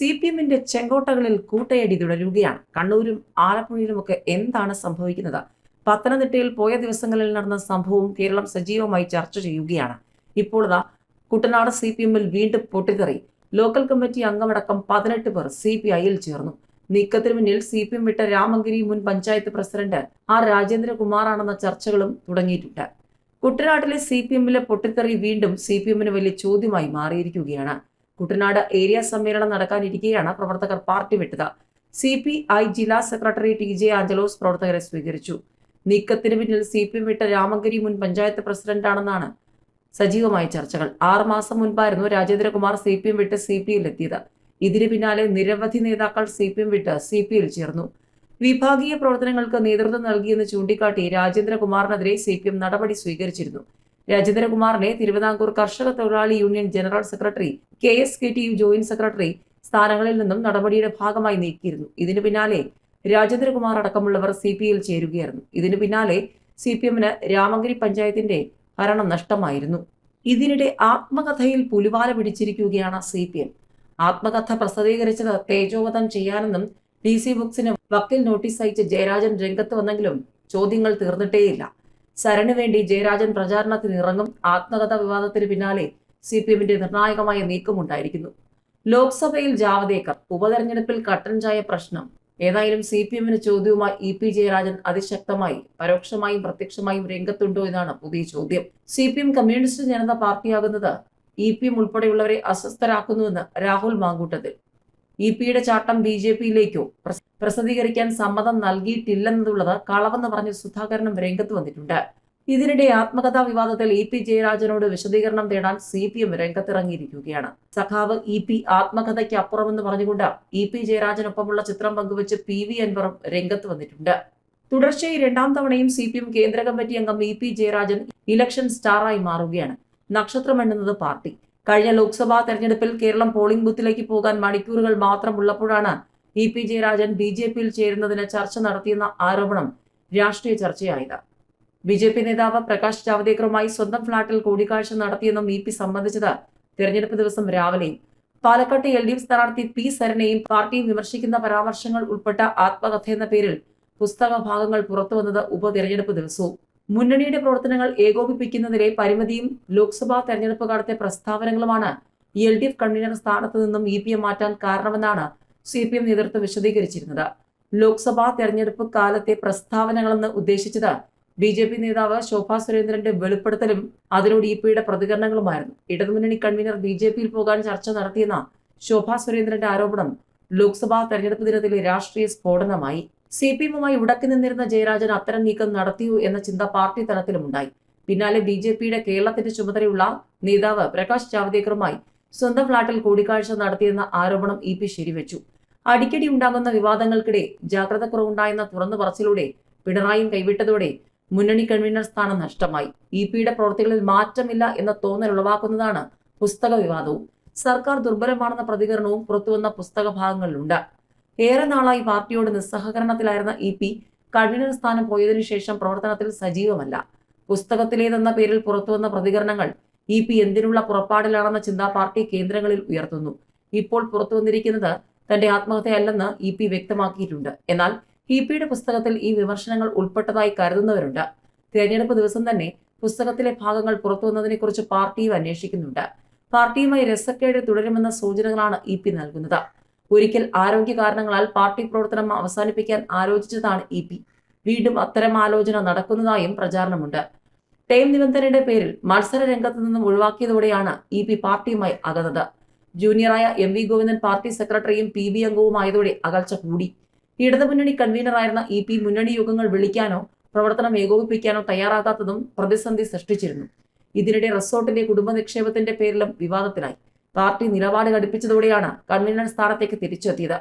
C P എമ്മിന്റെ ചെങ്കോട്ടകളിൽ കൂട്ടയടി തുടരുകയാണ്. കണ്ണൂരും ആലപ്പുഴയിലുമൊക്കെ എന്താണ് സംഭവിക്കുന്നത്? പത്തനംതിട്ടയിൽ പോയ ദിവസങ്ങളിൽ നടന്ന സംഭവവും കേരളം സജീവമായി ചർച്ച ചെയ്യുകയാണ്. ഇപ്പോൾ ഇതാ കുട്ടനാട് സി പി എമ്മിൽ വീണ്ടും പൊട്ടിത്തെറി. ലോക്കൽ കമ്മിറ്റി അംഗമടക്കം പതിനെട്ട് പേർ സി പി ഐയിൽ ചേർന്നു. നീക്കത്തിന് മുന്നിൽ സി പി എം വിട്ട രാമഗിരി മുൻ പഞ്ചായത്ത് പ്രസിഡന്റ് ആർ രാജേന്ദ്രകുമാറാണെന്ന ചർച്ചകളും തുടങ്ങിയിട്ടുണ്ട്. കുട്ടനാട്ടിലെ സി പി എമ്മിലെ പൊട്ടിത്തെറി വീണ്ടും സി പി എമ്മിന് വലിയ ചോദ്യമായി മാറിയിരിക്കുകയാണ്. കുട്ടനാട് ഏരിയ സമ്മേളനം നടക്കാനിരിക്കെയാണ് പ്രവർത്തകർ പാർട്ടി വിട്ടത് സി പി ഐ ജില്ലാ സെക്രട്ടറി ടി ജെ ആഞ്ചലോസ് പ്രവർത്തകരെ സ്വീകരിച്ചു. നീക്കത്തിന് പിന്നിൽ സി പി എം വിട്ട രാമഗിരി മുൻ പഞ്ചായത്ത് പ്രസിഡന്റാണെന്നാണ് സജീവമായ ചർച്ചകൾ. ആറ് മാസം മുൻപായിരുന്നു രാജേന്ദ്രകുമാർ സി പി എം വിട്ട് സി പി യിൽ എത്തിയത് ഇതിന് പിന്നാലെ നിരവധി നേതാക്കൾ സി പി എം വിട്ട് സി പി യിൽ ചേർന്നു. വിഭാഗീയ പ്രവർത്തനങ്ങൾക്ക് നേതൃത്വം നൽകിയെന്ന് ചൂണ്ടിക്കാട്ടി രാജേന്ദ്രകുമാറിനെതിരെ സി പി എം നടപടി സ്വീകരിച്ചിരുന്നു. രാജേന്ദ്രകുമാറിനെ തിരുവിതാംകൂർ കർഷക തൊഴിലാളി union general secretary K S K T U joint secretary സ്ഥാനങ്ങളിൽ നിന്നും നടപടിയുടെ ഭാഗമായി നീക്കിയിരുന്നു. ഇതിനു പിന്നാലെ രാജേന്ദ്രകുമാർ അടക്കമുള്ളവർ സി പി ഐയിൽ ചേരുകയായിരുന്നു. ഇതിനു പിന്നാലെ സി പി എമ്മിന് രാമഗിരി പഞ്ചായത്തിന്റെ ഭരണം നഷ്ടമായിരുന്നു. ഇതിനിടെ ആത്മകഥയിൽ പുലിവാല പിടിച്ചിരിക്കുകയാണ് സി പി എം. ആത്മകഥ പ്രസിദ്ധീകരിച്ചത് തേജോവധം ചെയ്യാനെന്നും ഡി സി ബുക്സിന് വക്കീൽ നോട്ടീസ് അയച്ച് ജയരാജൻ രംഗത്ത് വന്നെങ്കിലും ചോദ്യങ്ങൾ തീർന്നിട്ടേയില്ല. സരണിന് വേണ്ടി ജയരാജൻ പ്രചാരണത്തിന് ഇറങ്ങും. ആത്മകഥ വിവാദത്തിന് പിന്നാലെ സി പി എമ്മിന്റെ നിർണായകമായ നീക്കമുണ്ടായിരിക്കുന്നു. ലോക്സഭയിൽ ജാവദേക്കർ ഉപതെരഞ്ഞെടുപ്പിൽ കട്ടൻ ചായ പ്രശ്നം. ഏതായാലും സി പി എമ്മിന് ചോദ്യവുമായി ഇ പി ജയരാജൻ അതിശക്തമായി പരോക്ഷമായും പ്രത്യക്ഷമായും രംഗത്തുണ്ടോ എന്നാണ് പുതിയ ചോദ്യം. C P M communist Janata പാർട്ടിയാകുന്നത് E P M ഉൾപ്പെടെയുള്ളവരെ അസ്വസ്ഥരാക്കുന്നുവെന്ന് രാഹുൽ മാങ്കൂട്ടത്തിൽ. ഇ പിയുടെ ചാട്ടം ബി ജെ പിയിലേക്കോ? പ്രസിദ്ധീകരിക്കാൻ സമ്മതം നൽകിയിട്ടില്ലെന്നതുള്ളത് കളവെന്ന് പറഞ്ഞ് സുധാകരനും രംഗത്ത് വന്നിട്ടുണ്ട്. ഇതിനിടെ ആത്മകഥാ വിവാദത്തിൽ ഇ പി ജയരാജനോട് വിശദീകരണം തേടാൻ സി പി എം രംഗത്തിറങ്ങിയിരിക്കുകയാണ്. സഖാവ് ഇ പി ആത്മകഥയ്ക്ക് അപ്പുറമെന്ന് പറഞ്ഞുകൊണ്ട് ഇ പി ജയരാജനൊപ്പമുള്ള ചിത്രം പങ്കുവച്ച് പി വി അൻവറും രംഗത്ത് വന്നിട്ടുണ്ട്. തുടർച്ചയായി രണ്ടാം തവണയും സി പി എം കേന്ദ്ര കമ്മിറ്റി അംഗം ഇ പി ജയരാജൻ ഇലക്ഷൻ സ്റ്റാറായി മാറുകയാണ്. നക്ഷത്രം എണ്ണുന്നത് പാർട്ടി. കഴിഞ്ഞ ലോക്സഭാ തെരഞ്ഞെടുപ്പിൽ കേരളം പോളിംഗ് ബൂത്തിലേക്ക് പോകാൻ മണിക്കൂറുകൾ മാത്രം ഉള്ളപ്പോഴാണ് E P Jayarajan B J പിയിൽ ചേരുന്നതിന് ചർച്ച നടത്തിയെന്ന ആരോപണം രാഷ്ട്രീയ ചർച്ചയായത്. ബി ജെ പി നേതാവ് പ്രകാശ് ജാവദേക്കറുമായി സ്വന്തം ഫ്ളാറ്റിൽ കൂടിക്കാഴ്ച നടത്തിയെന്നും ഇ പി സംബന്ധിച്ചത് തെരഞ്ഞെടുപ്പ് ദിവസം രാവിലെയും പാലക്കാട്ട് എൽ ഡി എഫ് സ്ഥാനാർത്ഥി പി സരനെയും പാർട്ടിയും വിമർശിക്കുന്ന പരാമർശങ്ങൾ ഉൾപ്പെട്ട ആത്മകഥ എന്ന പേരിൽ പുസ്തക ഭാഗങ്ങൾ പുറത്തുവന്നത് ഉപതെരഞ്ഞെടുപ്പ് ദിവസവും. മുന്നണിയുടെ പ്രവർത്തനങ്ങൾ ഏകോപിപ്പിക്കുന്നതിലെ പരിമിതിയും ലോക്സഭാ തെരഞ്ഞെടുപ്പ് കാലത്തെ പ്രസ്താവനകളുമാണ് എൽ ഡി എഫ് കൺവീനർ സ്ഥാനത്ത് നിന്നും ഇ പി എം മാറ്റാൻ കാരണമെന്നാണ് സി പി എം നേതൃത്വം വിശദീകരിച്ചിരുന്നത്. ലോക്സഭാ തെരഞ്ഞെടുപ്പ് കാലത്തെ പ്രസ്താവനകളെന്ന് ഉദ്ദേശിച്ചത് ബി ജെ പി നേതാവ് ശോഭാ സുരേന്ദ്രന്റെ വെളിപ്പെടുത്തലും അതിനോട് ഇ പിയുടെ പ്രതികരണങ്ങളുമായിരുന്നു. ഇടതുമുന്നണി കൺവീനർ ബി ജെ പിയിൽ പോകാൻ ചർച്ച നടത്തിയെന്ന ശോഭാ സുരേന്ദ്രന്റെ ആരോപണം ലോക്സഭാ തെരഞ്ഞെടുപ്പ് ദിനത്തിലെ രാഷ്ട്രീയ സ്ഫോടനമായി. സി പി എമ്മുമായി ഉടക്കി നിന്നിരുന്ന ജയരാജൻ അത്തരം നീക്കം നടത്തിയു എന്ന ചിന്ത പാർട്ടി തലത്തിലുമുണ്ടായി. പിന്നാലെ ബി ജെ പിയുടെ കേരളത്തിന്റെ ചുമതലയുള്ള നേതാവ് പ്രകാശ് ജാവ്ദേക്കറുമായി സ്വന്തം ഫ്ളാറ്റിൽ കൂടിക്കാഴ്ച നടത്തിയെന്ന ആരോപണം ഇ പി ശരിവെച്ചു. അടിക്കടി ഉണ്ടാകുന്ന വിവാദങ്ങൾക്കിടെ ജാഗ്രത കുറവുണ്ടായെന്ന തുറന്നു പറച്ചിലൂടെ പിണറായിയും കൈവിട്ടതോടെ മുന്നണി കൺവീനർ സ്ഥാനം നഷ്ടമായി. ഇ പിയുടെ പ്രവൃത്തികളിൽ മാറ്റമില്ല എന്ന തോന്നൽ ഉളവാക്കുന്നതാണ് പുസ്തക വിവാദവും. സർക്കാർ ദുർബലമാണെന്ന പ്രതികരണവും പുറത്തുവന്ന പുസ്തക ഭാഗങ്ങളിലുണ്ട്. ഏറെ നാളായി പാർട്ടിയോട് നിസ്സഹകരണത്തിലായിരുന്ന ഇ പി കൺവീനർ സ്ഥാനം പോയതിനു ശേഷം പ്രവർത്തനത്തിൽ സജീവമല്ല. പുസ്തകത്തിലേതെന്ന പേരിൽ പുറത്തുവന്ന പ്രതികരണങ്ങൾ ഇ പി എന്തിനുള്ള പുറപ്പാടിലാണെന്ന ചിന്ത പാർട്ടി കേന്ദ്രങ്ങളിൽ ഉയർത്തുന്നു. ഇപ്പോൾ പുറത്തു വന്നിരിക്കുന്നത് തന്റെ ആത്മഹത്യയല്ലെന്ന് ഇ പി വ്യക്തമാക്കിയിട്ടുണ്ട്. എന്നാൽ ഇ പിയുടെ പുസ്തകത്തിൽ ഈ വിമർശനങ്ങൾ ഉൾപ്പെട്ടതായി കരുതുന്നവരുണ്ട്. തിരഞ്ഞെടുപ്പ് ദിവസം തന്നെ പുസ്തകത്തിലെ ഭാഗങ്ങൾ പുറത്തുവന്നതിനെക്കുറിച്ച് പാർട്ടിയും അന്വേഷിക്കുന്നുണ്ട്. പാർട്ടിയുമായി രസക്കേട് തുടരുമെന്ന സൂചനകളാണ് ഇ പി നൽകുന്നത്. ഒരിക്കൽ ആരോഗ്യ കാരണങ്ങളാൽ പാർട്ടി പ്രവർത്തനം അവസാനിപ്പിക്കാൻ ആലോചിച്ചതാണ് ഇ പി. വീണ്ടും അത്തരം ആലോചന നടക്കുന്നതായും പ്രചാരണമുണ്ട്. ടൈം നിബന്ധനയുടെ പേരിൽ മത്സര രംഗത്ത് നിന്നും ഒഴിവാക്കിയതോടെയാണ് ഇ പി പാർട്ടിയുമായി അകന്നത്. ജൂനിയറായ എം വി ഗോവിന്ദൻ പാർട്ടി സെക്രട്ടറിയും പി ബി അംഗവുമായതോടെ അകൽച്ച കൂടി. ഇടതുമുന്നണി കൺവീനറായിരുന്ന ഇ പി മുന്നണി യോഗങ്ങൾ വിളിക്കാനോ പ്രവർത്തനം ഏകോപിപ്പിക്കാനോ തയ്യാറാകാത്തതും പ്രതിസന്ധി സൃഷ്ടിച്ചിരുന്നു. ഇതിനിടെ റിസോർട്ടിന്റെ കുടുംബ നിക്ഷേപത്തിന്റെ പേരിലും വിവാദത്തിലായി. പാർട്ടി നിലപാട് ഘടിപ്പിച്ചതോടെയാണ് കൺവീനർ സ്ഥാനത്തേക്ക് തിരിച്ചെത്തിയത്.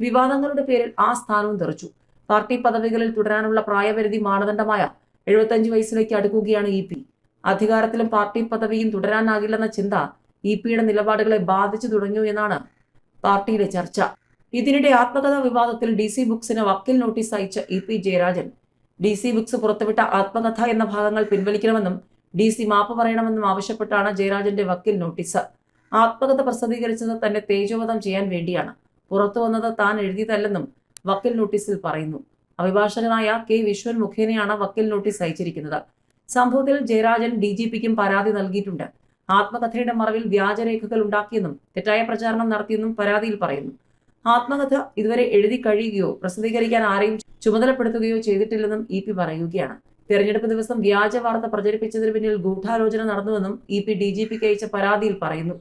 വിവാദങ്ങളുടെ പേരിൽ ആ സ്ഥാനവും തെറിച്ചു. പാർട്ടി പദവികളിൽ തുടരാനുള്ള പ്രായപരിധി മാനദണ്ഡമായ എഴുപത്തഞ്ച് വയസ്സിലേക്ക് അടുക്കുകയാണ് ഇ പി അധികാരത്തിലും പാർട്ടി പദവിയും തുടരാനാകില്ലെന്ന ചിന്ത ഇ പിയുടെ നിലപാടുകളെ ബാധിച്ചു തുടങ്ങിയോ എന്നാണ് പാർട്ടിയിലെ ചർച്ച. ഇതിനിടെ ആത്മകഥാ വിവാദത്തിൽ ഡി സി ബുക്സിന് വക്കീൽ നോട്ടീസ് അയച്ച E P Jayarajan D C books പുറത്തുവിട്ട ആത്മകഥ എന്ന ഭാഗങ്ങൾ പിൻവലിക്കണമെന്നും ഡി സി മാപ്പ് പറയണമെന്നും ആവശ്യപ്പെട്ടാണ് ജയരാജന്റെ വക്കീൽ നോട്ടീസ്. ആത്മകഥ പ്രസിദ്ധീകരിച്ചത് തന്നെ തേജോവധം ചെയ്യാൻ വേണ്ടിയാണ്. പുറത്തു വന്നത് താൻ എഴുതിയതല്ലെന്നും വക്കീൽ നോട്ടീസിൽ പറയുന്നു. അഭിഭാഷകനായ കെ വിശ്വൻ മുഖേനയാണ് വക്കീൽ നോട്ടീസ് അയച്ചിരിക്കുന്നത്. സംഭവത്തിൽ ജയരാജൻ ഡി ജി പിക്കും പരാതി നൽകിയിട്ടുണ്ട്. ആത്മകഥയുടെ മറവിൽ വ്യാജരേഖകൾ ഉണ്ടാക്കിയെന്നും തെറ്റായ പ്രചാരണം നടത്തിയെന്നും പരാതിയിൽ പറയുന്നു. ആത്മകഥ ഇതുവരെ എഴുതി കഴിയുകയോ പ്രസിദ്ധീകരിക്കാൻ ആരെയും ചുമതലപ്പെടുത്തുകയോ ചെയ്തിട്ടില്ലെന്നും ഇ പി പറയുകയാണ്. തെരഞ്ഞെടുപ്പ് ദിവസം വ്യാജ വാർത്ത പ്രചരിപ്പിച്ചതിന് പിന്നിൽ ഗൂഢാലോചന നടന്നുവെന്നും ഇ പി ഡി ജി പിക്ക് അയച്ച പരാതിയിൽ പറയുന്നു.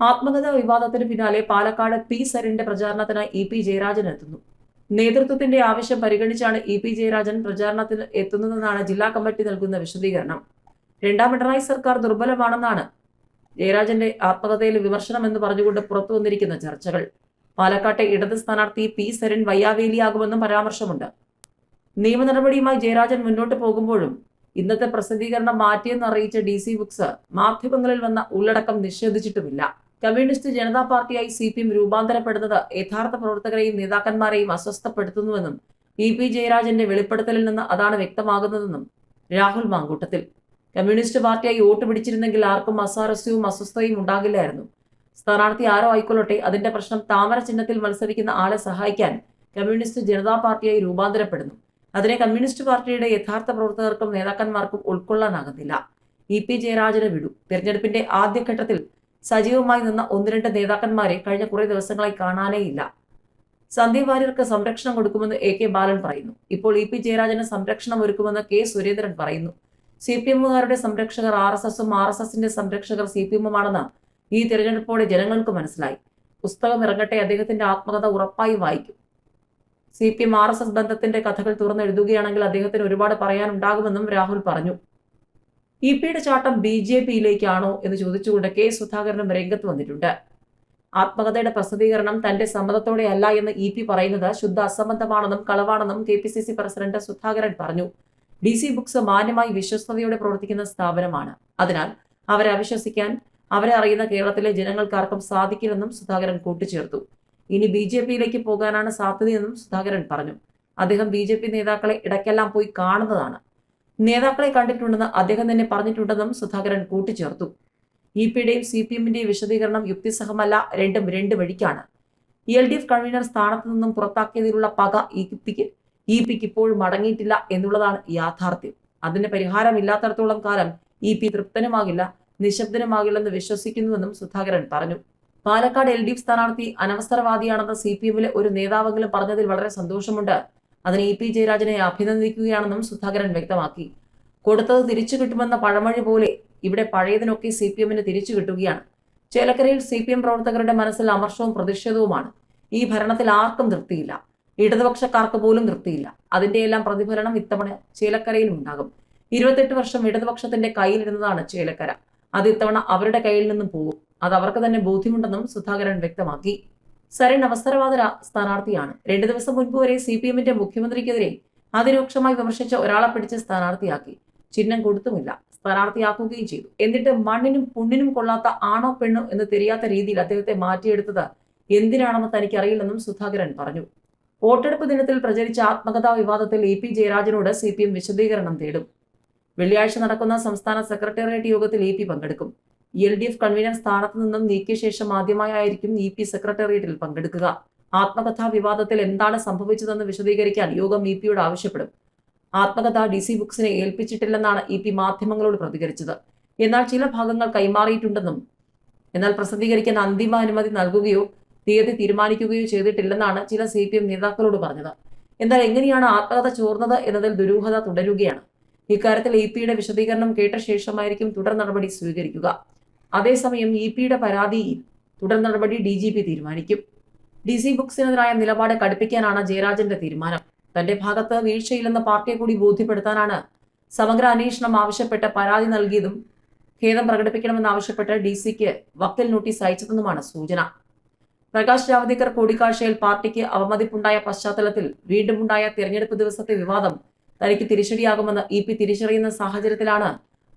ആത്മകഥ വിവാദത്തിന് പിന്നാലെ പാലക്കാട് പി സരിന്റെ പ്രചാരണത്തിനായി ഇ പി ജയരാജൻ എത്തുന്നു. നേതൃത്വത്തിന്റെ ആവശ്യം പരിഗണിച്ചാണ് ഇ പി ജയരാജൻ പ്രചാരണത്തിന് എത്തുന്നതെന്നാണ് ജില്ലാ കമ്മിറ്റി നൽകുന്ന വിശദീകരണം. രണ്ടാം പിണറായി സർക്കാർ ദുർബലമാണെന്നാണ് ജയരാജന്റെ ആത്മകഥയിൽ വിമർശനം എന്ന് പറഞ്ഞുകൊണ്ട് പുറത്തു വന്നിരിക്കുന്ന ചർച്ചകൾ. പാലക്കാട്ടെ ഇടത് സ്ഥാനാർത്ഥി പി സരൺ വയ്യാവേലിയാകുമെന്നും പരാമർശമുണ്ട്. നിയമ നടപടിയുമായി ജയരാജൻ മുന്നോട്ട് പോകുമ്പോഴും ഇന്നത്തെ പ്രസിദ്ധീകരണം മാറ്റിയെന്ന് അറിയിച്ച ഡി സി ബുക്സ് മാധ്യമങ്ങളിൽ വന്ന ഉള്ളടക്കം നിഷേധിച്ചിട്ടുമില്ല. കമ്മ്യൂണിസ്റ്റ് ജനതാ പാർട്ടിയായി സി പി എം രൂപാന്തരപ്പെടുന്നത് യഥാർത്ഥ പ്രവർത്തകരെയും നേതാക്കന്മാരെയും അസ്വസ്ഥപ്പെടുത്തുന്നുവെന്നും ഇ പി ജയരാജന്റെ വെളിപ്പെടുത്തലിൽ നിന്ന് അതാണ് വ്യക്തമാകുന്നതെന്നും രാഹുൽ മാങ്കൂട്ടത്തിൽ. കമ്മ്യൂണിസ്റ്റ് പാർട്ടിയായി വോട്ട് പിടിച്ചിരുന്നെങ്കിൽ ആർക്കും അസ്വാരസ്യവും അസ്വസ്ഥയും ഉണ്ടാകില്ലായിരുന്നു. സ്ഥാനാർത്ഥി ആരോ ആയിക്കൊള്ളട്ടെ അതിന്റെ പ്രശ്നം താമര ചിഹ്നത്തിൽ മത്സരിക്കുന്ന ആളെ സഹായിക്കാൻ കമ്മ്യൂണിസ്റ്റ് ജനതാ പാർട്ടിയായി രൂപാന്തരപ്പെടുന്നു. അതിനെ കമ്മ്യൂണിസ്റ്റ് പാർട്ടിയുടെ യഥാർത്ഥ പ്രവർത്തകർക്കും നേതാക്കന്മാർക്കും ഉൾക്കൊള്ളാനാകുന്നില്ല. E P ജയരാജനെ വിടു. തെരഞ്ഞെടുപ്പിന്റെ ആദ്യഘട്ടത്തിൽ സജീവമായി നിന്ന ഒന്ന് രണ്ട് നേതാക്കന്മാരെ കഴിഞ്ഞ കുറെ ദിവസങ്ങളായി കാണാനേയില്ല. സന്ദീപ് വാര്യർക്ക് സംരക്ഷണം കൊടുക്കുമെന്ന് എ കെ ബാലൻ പറയുന്നു. ഇപ്പോൾ ഇ പി ജയരാജന് സംരക്ഷണം ഒരുക്കുമെന്ന് കെ സുരേന്ദ്രൻ പറയുന്നു. സി പി എമ്മുകാരുടെ സംരക്ഷകർ ആർ എസ് എസും ആർ എസ് എസിന്റെ സംരക്ഷകർ സി പി എമ്മുമാണെന്ന് ഈ തിരഞ്ഞെടുപ്പോടെ ജനങ്ങൾക്ക് മനസ്സിലായി. പുസ്തകം ഇറങ്ങട്ടെ അദ്ദേഹത്തിന്റെ ആത്മകഥ ഉറപ്പായും വായിക്കും. C P M R S S ബന്ധത്തിന്റെ കഥകൾ തുറന്നെഴുതുകയാണെങ്കിൽ അദ്ദേഹത്തിന് ഒരുപാട് പറയാനുണ്ടാകുമെന്നും രാഹുൽ പറഞ്ഞു. ഇ പിയുടെ ചാട്ടം ബി ജെ പിയിലേക്കാണോ എന്ന് ചോദിച്ചുകൊണ്ട് കെ സുധാകരനും രംഗത്ത് വന്നിട്ടുണ്ട്. ആത്മകഥയുടെ പ്രസിദ്ധീകരണം തന്റെ സമ്മതത്തോടെ അല്ല എന്ന് ഇ പി പറയുന്നത് ശുദ്ധ അസംബന്ധമാണെന്നും കളവാണെന്നും K P C C president Sudhakaran പറഞ്ഞു. ഡി സി ബുക്സ് മാന്യമായി വിശ്വസ്തയോടെ പ്രവർത്തിക്കുന്ന സ്ഥാപനമാണ്. അതിനാൽ അവരെ അവിശ്വസിക്കാൻ അവരെ അറിയുന്ന കേരളത്തിലെ ജനങ്ങൾക്കാർക്കും സാധിക്കില്ലെന്നും സുധാകരൻ കൂട്ടിച്ചേർത്തു. ഇനി ബി ജെ പിയിലേക്ക് പോകാനാണ് സാധ്യതയെന്നും സുധാകരൻ പറഞ്ഞു. അദ്ദേഹം ബി ജെ പി നേതാക്കളെ ഇടയ്ക്കെല്ലാം പോയി കാണുന്നതാണ്. നേതാക്കളെ കണ്ടിട്ടുണ്ടെന്ന് അദ്ദേഹം തന്നെ പറഞ്ഞിട്ടുണ്ടെന്നും സുധാകരൻ കൂട്ടിച്ചേർത്തു. ഇ പിയുടെയും സി പി എമ്മിന്റെയും വിശദീകരണം യുക്തിസഹമല്ല രണ്ടും രണ്ട് വഴിക്കാണ്. എൽ ഡി എഫ് കൺവീനർ സ്ഥാനത്ത് നിന്നും പുറത്താക്കിയതിലുള്ള പക ഈ പിക്ക് ഇ പിക്ക് ഇപ്പോഴും മടങ്ങിയിട്ടില്ല എന്നുള്ളതാണ് യാഥാർത്ഥ്യം. അതിന് പരിഹാരമില്ലാത്തടത്തോളം കാലം ഇ പി തൃപ്തനുമാകില്ല നിശബ്ദനുമാകില്ലെന്ന് വിശ്വസിക്കുന്നുവെന്നും സുധാകരൻ പറഞ്ഞു. പാലക്കാട് എൽ ഡി എഫ് സ്ഥാനാർത്ഥി അനവസരവാദിയാണെന്ന് സി പി എമ്മിലെ ഒരു നേതാവെങ്കിലും പറഞ്ഞതിൽ വളരെ സന്തോഷമുണ്ട്. അതിന് ഇ പി ജയരാജനെ അഭിനന്ദിക്കുകയാണെന്നും സുധാകരൻ വ്യക്തമാക്കി. കൊടുത്തത് തിരിച്ചു കിട്ടുമെന്ന പഴമഴി പോലെ ഇവിടെ പഴയതിനൊക്കെ സി പി എമ്മിന് തിരിച്ചു കിട്ടുകയാണ്. ചേലക്കരയിൽ സി പി എം പ്രവർത്തകരുടെ മനസ്സിൽ അമർഷവും പ്രതിഷേധവുമാണ്. ഈ ഭരണത്തിൽ ആർക്കും തൃപ്തിയില്ല. ഇടതുപക്ഷക്കാർക്ക് പോലും തൃപ്തിയില്ല. അതിന്റെയെല്ലാം പ്രതിഫലനം ഇത്തവണ ചേലക്കരയിൽ ഉണ്ടാകും. ഇരുപത്തെട്ട് വർഷം ഇടതുപക്ഷത്തിന്റെ കയ്യിലിരുന്നതാണ് ചേലക്കര. അത് ഇത്തവണ അവരുടെ കയ്യിൽ നിന്നും പോകും. അത് അവർക്ക് തന്നെ ബോധ്യമുണ്ടെന്നും സുധാകരൻ വ്യക്തമാക്കി. സരൺ അവസരവാദ സ്ഥാനാർത്ഥിയാണ്. രണ്ടു ദിവസം മുൻപ് വരെ സി പി എമ്മിന്റെ മുഖ്യമന്ത്രിക്കെതിരെ അതിരൂക്ഷമായി വിമർശിച്ച ഒരാളെ പിടിച്ച് സ്ഥാനാർത്ഥിയാക്കി. ചിഹ്നം കൊടുത്തുമില്ല. സ്ഥാനാർത്ഥിയാക്കുകയും ചെയ്തു. എന്നിട്ട് മണ്ണിനും പുണ്ണിനും കൊള്ളാത്ത ആണോ പെണ്ണോ എന്ന് தெரிയാത്ത രീതിയിൽ അദ്ദേഹത്തെ മാറ്റിയെടുത്തത് എന്തിനാണെന്ന് തനിക്കറിയില്ലെന്നും സുധാകരൻ പറഞ്ഞു. വോട്ടെടുപ്പ് ദിനത്തിൽ പ്രചരിച്ച ആത്മകഥാ വിവാദത്തിൽ ഇ പി ജയരാജനോട് സി പി എം വിശദീകരണം തേടും. വെള്ളിയാഴ്ച നടക്കുന്ന സംസ്ഥാന സെക്രട്ടേറിയറ്റ് യോഗത്തിൽ ഇ പി പങ്കെടുക്കും. എൽ ഡി എഫ് കൺവീനർ സ്ഥാനത്ത് നിന്നും നീക്കിയ ശേഷം ആദ്യമായായിരിക്കും ഇ പി സെക്രട്ടേറിയറ്റിൽ പങ്കെടുക്കുക. ആത്മകഥാ വിവാദത്തിൽ എന്താണ് സംഭവിച്ചതെന്ന് വിശദീകരിക്കാൻ യോഗം ഇ പിയോട് ആവശ്യപ്പെടും. ആത്മകഥ ഡി സി ബുക്സിനെ ഏൽപ്പിച്ചിട്ടില്ലെന്നാണ് ഇ പി മാധ്യമങ്ങളോട് പ്രതികരിച്ചത്. എന്നാൽ ചില ഭാഗങ്ങൾ കൈമാറിയിട്ടുണ്ടെന്നും എന്നാൽ പ്രസിദ്ധീകരിക്കാൻ അന്തിമ അനുമതി നൽകുകയോ തീയതി തീരുമാനിക്കുകയോ ചെയ്തിട്ടില്ലെന്നാണ് ചില സി പി എം നേതാക്കളോട് പറഞ്ഞത്. എന്നാൽ എങ്ങനെയാണ് ആത്മകഥ ചോർന്നത് എന്നതിൽ ദുരൂഹത തുടരുകയാണ്. ഇക്കാര്യത്തിൽ ഇ പിയുടെ വിശദീകരണം കേട്ട ശേഷമായിരിക്കും തുടർ നടപടി സ്വീകരിക്കുക. അതേസമയം ഇ പിയുടെ പരാതിയിൽ തുടർ നടപടി ഡി ജി പി തീരുമാനിക്കും. ഡി സി ബുക്സിനെതിരായ നിലപാട് കടുപ്പിക്കാനാണ് ജയരാജന്റെ തീരുമാനം. തന്റെ ഭാഗത്ത് വീഴ്ചയില്ലെന്ന പാർട്ടിയെ കൂടി ബോധ്യപ്പെടുത്താനാണ് സമഗ്ര അന്വേഷണം ആവശ്യപ്പെട്ട് പരാതി നൽകിയതും ഖേദം പ്രകടിപ്പിക്കണമെന്നാവശ്യപ്പെട്ട് ഡി സിക്ക് വക്കൽ നോട്ടീസ് അയച്ചതെന്നുമാണ് സൂചന. പ്രകാശ് ജാവ്ദേക്കർ കൂടിക്കാഴ്ചയിൽ പാർട്ടിക്ക് അവമതിപ്പുണ്ടായ പശ്ചാത്തലത്തിൽ വീണ്ടുമുണ്ടായ തിരഞ്ഞെടുപ്പ് ദിവസത്തെ വിവാദം തനിക്ക് തിരിച്ചടിയാകുമെന്ന് ഇ പി തിരിച്ചറിയുന്ന സാഹചര്യത്തിലാണ്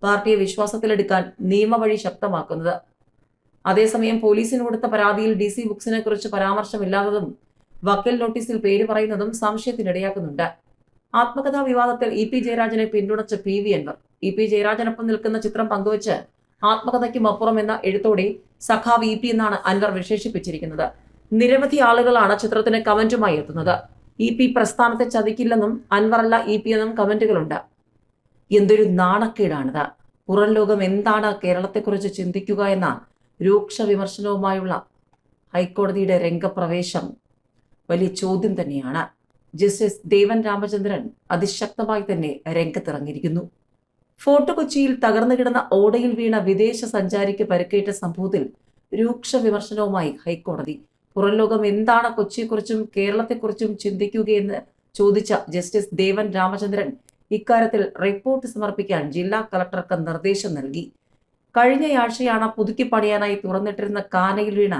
പാർട്ടിയെ വിശ്വാസത്തിലെടുക്കാൻ നിയമവഴി ശക്തമാക്കുന്നത്. അതേസമയം പോലീസിന് കൊടുത്ത പരാതിയിൽ ഡി സി ബുക്സിനെ കുറിച്ച് പരാമർശമില്ലാത്തതും വക്കീൽ നോട്ടീസിൽ പേര് പറയുന്നതും സംശയത്തിനിടയാക്കുന്നുണ്ട്. ആത്മകഥാ വിവാദത്തിൽ ഇ പി ജയരാജനെ പിന്തുണച്ച P V Anvar E P ജയരാജനൊപ്പം നിൽക്കുന്ന ചിത്രം പങ്കുവച്ച് ആത്മകഥയ്ക്കും അപ്പുറം എന്ന എഴുത്തോടെ സഖാവ് ഇ പി എന്നാണ് അൻവർ വിശേഷിപ്പിച്ചിരിക്കുന്നത്. നിരവധി ആളുകളാണ് ചിത്രത്തിന് കമന്റുമായി എത്തുന്നത്. ഇ പി പ്രസ്ഥാനത്തെ ചതിക്കില്ലെന്നും അൻവറല്ല ഇ പി എന്നും കമന്റുകളുണ്ട്. എന്തൊരു നാണക്കേടാണിത്. പുറം ലോകം എന്താണ് കേരളത്തെക്കുറിച്ച് ചിന്തിക്കുക എന്ന രൂക്ഷ വിമർശനവുമായുള്ള ഹൈക്കോടതിയുടെ രംഗപ്രവേശം വലിയ ചോദ്യം തന്നെയാണ്. ജസ്റ്റിസ് ദേവൻ രാമചന്ദ്രൻ അതിശക്തമായി തന്നെ രംഗത്തിറങ്ങിയിരിക്കുന്നു. ഫോർട്ട് കൊച്ചിയിൽ തകർന്നു കിടന്ന ഓടയിൽ വീണ വിദേശ സഞ്ചാരിക്ക് പരിക്കേറ്റ സംഭവത്തിൽ രൂക്ഷ വിമർശനവുമായി ഹൈക്കോടതി. പുറം ലോകം എന്താണ് കൊച്ചിയെക്കുറിച്ചും കേരളത്തെക്കുറിച്ചും ചിന്തിക്കുകയെന്ന് ചോദിച്ച ജസ്റ്റിസ് ദേവൻ രാമചന്ദ്രൻ ഇക്കാര്യത്തിൽ റിപ്പോർട്ട് സമർപ്പിക്കാൻ ജില്ലാ കളക്ടർക്ക് നിർദ്ദേശം നൽകി. കഴിഞ്ഞയാഴ്ചയാണ് പുതുക്കി പണിയാനായി തുറന്നിട്ടിരുന്ന കാനയിൽ വീണ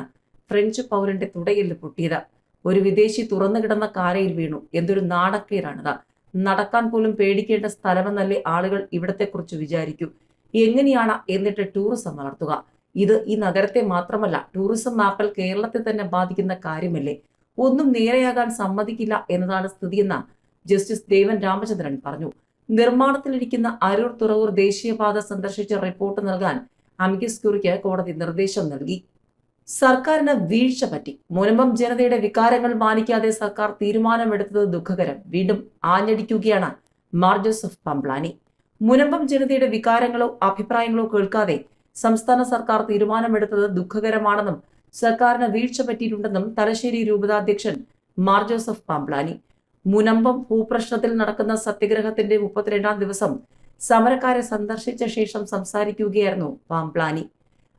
ഫ്രഞ്ച് പൗരന്റെ തുടയെല്ല് പൊട്ടിയത്. ഒരു വിദേശി തുറന്നു കിടന്ന കാനയിൽ വീണു. എന്തൊരു നാണക്കേടാണിത്. നടക്കാൻ പോലും പേടിക്കേണ്ട സ്ഥലമെന്നല്ലേ ആളുകൾ ഇവിടത്തെക്കുറിച്ച് വിചാരിക്കും. എങ്ങനെയാണ് എന്നിട്ട് ടൂറിസം വളർത്തുക? ഇത് ഈ നഗരത്തെ മാത്രമല്ല ടൂറിസം മാപ്പിൽ കേരളത്തെ തന്നെ ബാധിക്കുന്ന കാര്യമല്ലേ? ഒന്നും നേരെയാകാൻ സമ്മതിക്കില്ല എന്നതാണ് സ്ഥിതിയെന്ന് ജസ്റ്റിസ് ദേവൻ രാമചന്ദ്രൻ പറഞ്ഞു. നിർമ്മാണത്തിലിരിക്കുന്ന അരൂർ തുറവൂർ ദേശീയപാത സന്ദർശിച്ച റിപ്പോർട്ട് നൽകാൻ അമികസ് ക്യൂറിക്ക് കോടതി നിർദ്ദേശം നൽകി. സർക്കാരിന് വീഴ്ച പറ്റി. മുനമ്പം ജനതയുടെ വികാരങ്ങൾ മാനിക്കാതെ സർക്കാർ തീരുമാനമെടുത്തത് ദുഃഖകരം. വീണ്ടും ആഞ്ഞടിക്കുകയാണ് മാർ ജോസഫ് പംപ്ലാനി മുനമ്പം ജനതയുടെ വികാരങ്ങളോ അഭിപ്രായങ്ങളോ കേൾക്കാതെ സംസ്ഥാന സർക്കാർ തീരുമാനമെടുത്തത് ദുഃഖകരമാണെന്നും സർക്കാരിന് വീഴ്ച പറ്റിയിട്ടുണ്ടെന്നും തലശ്ശേരി രൂപതാധ്യക്ഷൻ മാർ ജോസഫ് പാംപ്ലാനി മുനമ്പം ഭൂപ്രശ്നത്തിൽ നടക്കുന്ന സത്യഗ്രഹത്തിന്റെ മുപ്പത്തിരണ്ടാം ദിവസം സമരക്കാരെ സന്ദർശിച്ച ശേഷം സംസാരിക്കുകയായിരുന്നു പാംപ്ലാനി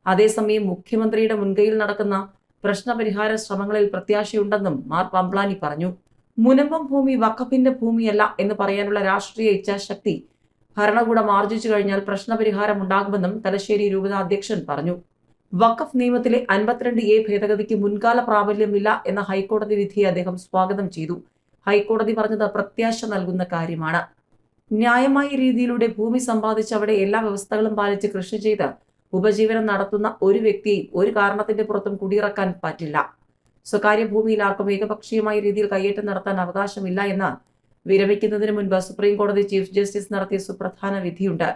അതേസമയം മുഖ്യമന്ത്രിയുടെ മുൻകൈയിൽ നടക്കുന്ന പ്രശ്നപരിഹാര ശ്രമങ്ങളിൽ പ്രത്യാശയുണ്ടെന്നും മാർ പംപ്ലാനി പറഞ്ഞു. മുനമ്പം ഭൂമി വഖഫിന്റെ ഭൂമിയല്ല എന്ന് പറയാനുള്ള രാഷ്ട്രീയ ഇച്ഛാശക്തി ഭരണകൂടം ആർജിച്ചു കഴിഞ്ഞാൽ പ്രശ്നപരിഹാരം ഉണ്ടാകുമെന്നും തലശ്ശേരി രൂപത അധ്യക്ഷൻ പറഞ്ഞു. വഖഫ് നിയമത്തിലെ അൻപത്തിരണ്ട് എ ഭേദഗതിക്ക് മുൻകാല പ്രാബല്യമില്ല എന്ന ഹൈക്കോടതി വിധിയെ അദ്ദേഹം സ്വാഗതം ചെയ്തു. ഹൈക്കോടതി പറഞ്ഞത് പ്രത്യാശ നൽകുന്ന കാര്യമാണ്. ന്യായമായ രീതിയിലൂടെ ഭൂമി സമ്പാദിച്ച് അവിടെ എല്ലാ വ്യവസ്ഥകളും പാലിച്ച് കൃഷി ചെയ്ത് ഉപജീവനം നടത്തുന്ന ഒരു വ്യക്തിയും ഒരു കാരണത്തിന്റെ പുറത്തും കുടിയിറക്കാൻ പറ്റില്ല. സ്വകാര്യ ഭൂമിയിൽ ആർക്കും ഏകപക്ഷീയമായ രീതിയിൽ കയ്യേറ്റം നടത്താൻ അവകാശമില്ല എന്ന് വിരമിക്കുന്നതിന് മുൻപ് സുപ്രീം കോടതി ചീഫ് ജസ്റ്റിസ് നടത്തിയ സുപ്രധാന വിധിയുണ്ട്.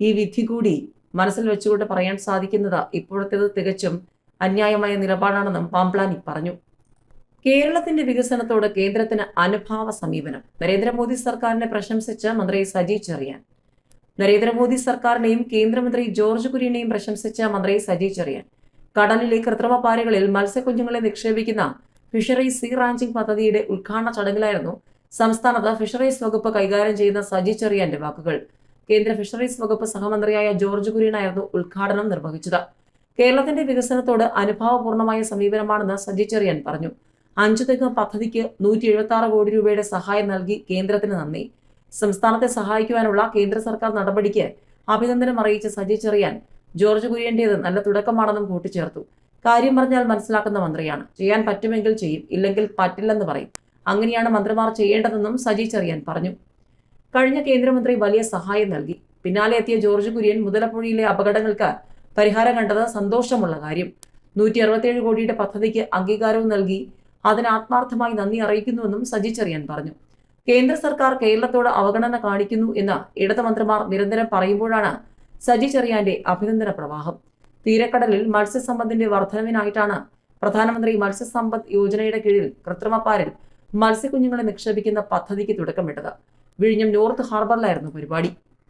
ഈ വിധി കൂടി മനസ്സിൽ വെച്ചുകൊണ്ട് പറയാൻ സാധിക്കുന്നത് ഇപ്പോഴത്തേത് തികച്ചും അന്യായമായ നിലപാടാണെന്നും പാംപ്ലാനി പറഞ്ഞു. കേരളത്തിന്റെ വികസനത്തോട് കേന്ദ്രത്തിന് അനുഭാവ സമീപനം. നരേന്ദ്രമോദി സർക്കാരിനെ പ്രശംസിച്ച് മന്ത്രി സജി ചെറിയാൻ. നരേന്ദ്രമോദി സർക്കാരിനെയും കേന്ദ്രമന്ത്രി ജോർജ് കുര്യനെയും പ്രശംസിച്ച മന്ത്രി സജി ചെറിയാൻ. കടലിലെ കൃത്രിമ പാരകളിൽ മത്സ്യക്കുഞ്ഞുങ്ങളെ നിക്ഷേപിക്കുന്ന ഫിഷറീസ് സീ റാഞ്ചിംഗ് പദ്ധതിയുടെ ഉദ്ഘാടന ചടങ്ങിലായിരുന്നു സംസ്ഥാനത്ത് ഫിഷറീസ് വകുപ്പ് കൈകാര്യം ചെയ്യുന്ന സജി ചെറിയാന്റെ വാക്കുകൾ. കേന്ദ്ര ഫിഷറീസ് വകുപ്പ് സഹമന്ത്രിയായ ജോർജ് കുര്യനായിരുന്നു ഉദ്ഘാടനം നിർവഹിച്ചത്. കേരളത്തിന്റെ വികസനത്തോട് അനുഭാവപൂർണമായ സമീപനമാണെന്ന് സജി ചെറിയാൻ പറഞ്ഞു. അഞ്ചു തെങ്ങ് പദ്ധതിക്ക് നൂറ്റി എഴുപത്തി ആറ് കോടി രൂപയുടെ സഹായം നൽകി കേന്ദ്രത്തിന് നന്ദി. സംസ്ഥാനത്തെ സഹായിക്കുവാനുള്ള കേന്ദ്ര സർക്കാർ നടപടിക്ക് അഭിനന്ദനം അറിയിച്ച സജി ചെറിയാൻ ജോർജ് കുര്യന്റേത് നല്ല തുടക്കമാണെന്നും കൂട്ടിച്ചേർത്തു. കാര്യം പറഞ്ഞാൽ മനസ്സിലാക്കുന്ന മന്ത്രിയാണ്. ചെയ്യാൻ പറ്റുമെങ്കിൽ ചെയ്യും ഇല്ലെങ്കിൽ പറ്റില്ലെന്ന് പറയും. അങ്ങനെയാണ് മന്ത്രിമാർ ചെയ്യേണ്ടതെന്നും സജി ചെറിയാൻ പറഞ്ഞു. കഴിഞ്ഞ കേന്ദ്രമന്ത്രി വലിയ സഹായം നൽകി. പിന്നാലെ എത്തിയ ജോർജ് കുര്യൻ മുതലപ്പുഴയിലെ അപകടങ്ങൾക്ക് പരിഹാരം കണ്ടത് സന്തോഷമുള്ള കാര്യം. നൂറ്റി അറുപത്തിയേഴ് കോടിയുടെ പദ്ധതിക്ക് അംഗീകാരവും നൽകി. അതിന് ആത്മാർത്ഥമായി നന്ദി അറിയിക്കുന്നുവെന്നും സജി ചെറിയാൻ പറഞ്ഞു. കേന്ദ്ര സർക്കാർ കേരളത്തോട് അവഗണന കാണിക്കുന്നു എന്ന് ഇടത് മന്ത്രിമാർ നിരന്തരം പറയുമ്പോഴാണ് സജി ചെറിയാന്റെ അഭിനന്ദന പ്രവാഹം. തീരക്കടലിൽ മത്സ്യസമ്പത്തിന്റെ വർധനവിനായിട്ടാണ് പ്രധാനമന്ത്രി മത്സ്യസമ്പദ് യോജനയുടെ കീഴിൽ കൃത്രിമപ്പാരിൽ മത്സ്യക്കുഞ്ഞുങ്ങളെ നിക്ഷേപിക്കുന്ന പദ്ധതിക്ക് തുടക്കമിട്ടത്. വിഴിഞ്ഞം നോർത്ത് ഹാർബറിലായിരുന്നു പരിപാടി.